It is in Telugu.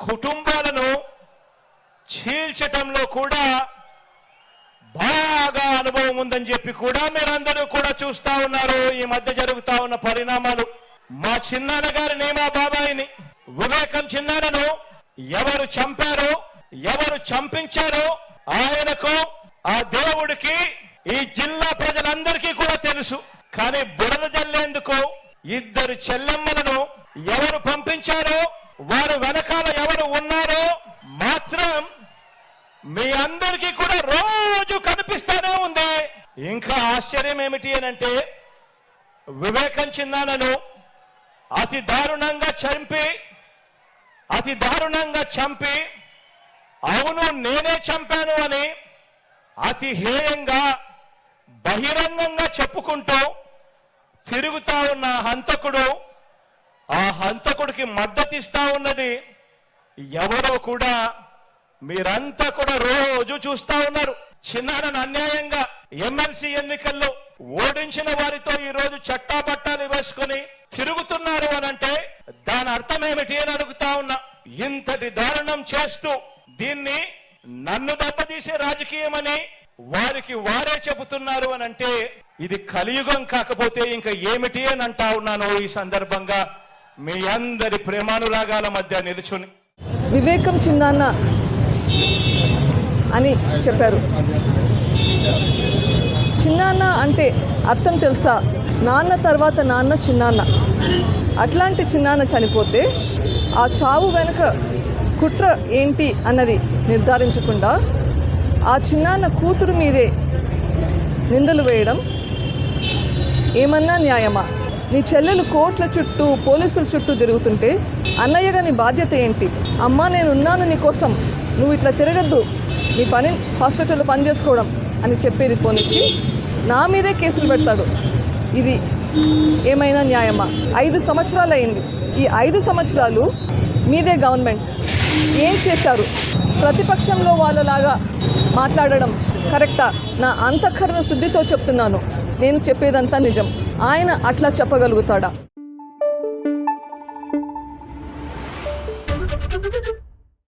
కుటుంబాలను చీల్చటంలో కూడా బాగా అనుభవం ఉందని చెప్పి కూడా మీరందరూ కూడా చూస్తా ఉన్నారు. ఈ మధ్య జరుగుతా ఉన్న పరిణామాలు. మా చిన్నాన్న గారిని మా బాబాయిని వివేకం చిన్నాన్నను ఎవరు చంపారో ఎవరు చంపించారో ఆయనకు ఆ దేవుడికి ఈ జిల్లా ప్రజలందరికీ కూడా తెలుసు. కానీ బురద జల్లేందుకు ఇద్దరు చెల్లెమ్మలను ఎవరు పంపించారో వారు వెనకాల ఎవరు ఉన్నారో మాత్రం మీ అందరికీ కూడా రోజు కనిపిస్తానే ఉంది. ఇంకా ఆశ్చర్యం ఏమిటి అని అంటే వివేకం చిన్నాలను అతి దారుణంగా చంపి అతి దారుణంగా చంపి అవును నేనే చంపాను అని అతి హేయంగా బహిరంగంగా చెప్పుకుంటూ తిరుగుతా ఉన్న హంతకుడు ఆ హంతకుడికి మద్దతిస్తా ఉన్నది ఎవరో కూడా మీరంతా కూడా రోజు చూస్తా ఉన్నారు. చిన్నారని అన్యాయంగా ఎమ్మెల్సీ ఎన్నికల్లో ఓడించిన వారితో ఈ రోజు చట్టాపట్టాలు వేసుకొని తిరుగుతున్నారు అని అంటే దాని అర్థం ఏమిటి అని అడుగుతా ఉన్నా. ఇంతటి దారుణం చేస్తూ దీన్ని నన్ను దెబ్బతీసే రాజకీయమని వారికి వారే చెబుతున్నారు అని అంటే ఇది కలియుగం కాకపోతే ఇంకా ఏమిటి అని అంటా ఉన్నాను ఈ సందర్భంగా మీ అందరి ప్రేమానురాగాల మధ్య నిలుచుని. వివేకం చిన్నాన్న అని చెప్పారు. చిన్నాన్న అంటే అర్థం తెలుసా? నాన్న తర్వాత నాన్న చిన్నాన్న. అట్లాంటి చిన్నాన్న చనిపోతే ఆ చావు వెనుక కుట్ర ఏంటి అన్నది నిర్ధారించకుండా ఆ చిన్నాన్న కూతురు మీదే నిందలు వేయడం ఏమన్నా న్యాయమా? నీ చెల్లెలు కోట్ల చుట్టూ పోలీసుల చుట్టూ తిరుగుతుంటే అన్నయ్యగా నీ బాధ్యత ఏంటి? అమ్మా నేను ఉన్నాను నీ కోసం. నువ్వు ఇట్లా తిరగద్దు. నీ పని హాస్పిటల్లో పని చేసుకోవడం అని చెప్పేది పోనిచ్చి నా మీదే కేసులు పెడతాడు. ఇది ఏమైనా న్యాయమా? ఐదు సంవత్సరాలు అయింది ఈ ఐదు సంవత్సరాలు మీదే గవర్నమెంట్. ఏం చేశారు? ప్రతిపక్షంలో వాళ్ళలాగా మాట్లాడడం కరెక్టా? నా అంతఃకరణ శుద్ధితో చెప్తున్నాను. నేను చెప్పేదంతా నిజం. ఆయన అట్లా చెప్పగలుగుతాడా?